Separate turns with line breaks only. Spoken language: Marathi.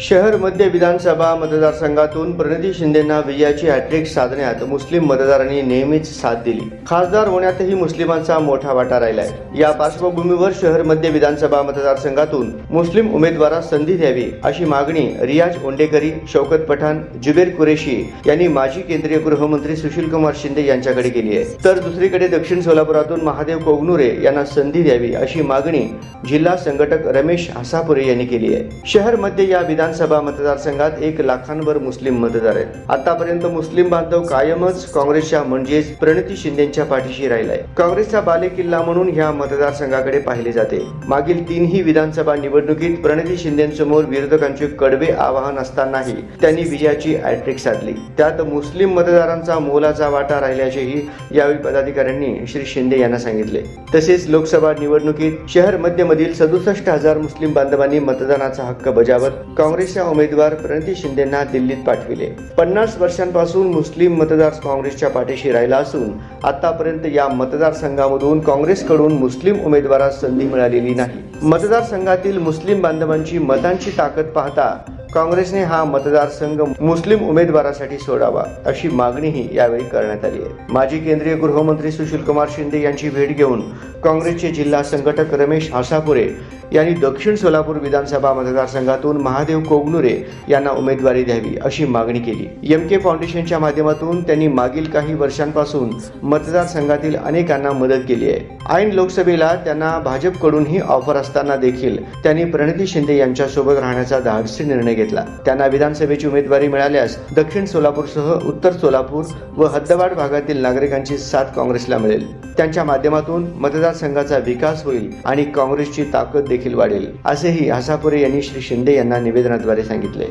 शहर मध्य विधानसभा मतदारसंघातून प्रणिती शिंदेंना विजयाची हॅट्रिक साधण्यात मुस्लिम मतदारांनी नेहमीच साथ दिली. खासदार होण्यातही मुस्लिमांचा मोठा वाटा राहिलाय. या पार्श्वभूमीवर शहर मध्य विधानसभा मतदारसंघातून मुस्लिम उमेदवारास संधी द्यावी अशी मागणी रियाज ओंडेकरी शौकत पठाण जुबेर कुरेशी यांनी माजी केंद्रीय गृहमंत्री सुशील कुमार शिंदे यांच्याकडे केली आहे. तर दुसरीकडे दक्षिण सोलापुरातून महादेव कोगनुरे यांना संधी द्यावी अशी मागणी जिल्हा संघटक रमेश हसापुरे यांनी केली आहे. शहर मध्य या विधानसभा मतदारसंघात एक लाखांवर मुस्लिम मतदार आहेत. आतापर्यंत मुस्लिम बांधव कायमच काँग्रेसच्या म्हणजेच प्रणिती शिंदेच्या पाठीशी राहिलाय. काँग्रेसचा बालेकिल्ला म्हणून ह्या मतदारसंघाकडे पाहिले जाते. मागील तीनही विधानसभा निवडणुकीत प्रणिती शिंदेसमोर विरोधकांचे कडवे आवाहन असतानाही त्यांनी विजयाची हॅट्रिक साधली. त्यात मुस्लिम मतदारांचा मोलाचा वाटा राहिल्याचेही यावेळी पदाधिकाऱ्यांनी श्री शिंदे यांना सांगितले. तसेच लोकसभा निवडणुकीत शहर मध्यमधील सदुसष्ट हजार मुस्लिम बांधवांनी मतदानाचा हक्क बजावत काँग्रेस काँग्रेसच्या उमेदवार प्रणिती शिंदेना दिल्लीत पाठविले. पन्नास वर्षांपासून मुस्लिम मतदार काँग्रेसच्या पाठीशी राहिला असून आतापर्यंत या मतदारसंघामधून काँग्रेसकडून मुस्लिम उमेदवारास संधी मिळालेली नाही. मतदारसंघातील मुस्लिम बांधवांची मतांची ताकद पाहता काँग्रेसने हा मतदारसंघ मुस्लिम उमेदवारासाठी सोडावा अशी मागणीही यावेळी करण्यात आली आहे. माजी केंद्रीय गृहमंत्री सुशील कुमार शिंदे यांची भेट घेऊन काँग्रेसचे जिल्हा संघटक रमेश हासापुरे यांनी दक्षिण सोलापूर विधानसभा मतदारसंघातून महादेव कोगनुरे यांना उमेदवारी द्यावी अशी मागणी केली. एम के फाउंडेशनच्या माध्यमातून त्यांनी मागील काही वर्षांपासून मतदारसंघातील अनेकांना मदत केली आहे. ऐन लोकसभेला त्यांना भाजपकडूनही ऑफर असताना देखील त्यांनी प्रणिती शिंदे यांच्यासोबत राहण्याचा धाडसी निर्णय घेतला. त्यांना विधानसभेची उमेदवारी मिळाल्यास दक्षिण सोलापूरसह उत्तर सोलापूर व हद्दवाड भागातील नागरिकांची साथ काँग्रेसला मिळेल. त्यांच्या माध्यमातून मतदारसंघाचा विकास होईल आणि काँग्रेसची ताकद देखील वाढेल असेही हसापुरे यांनी श्री शिंदे यांना निवेदनाद्वारे सांगितले.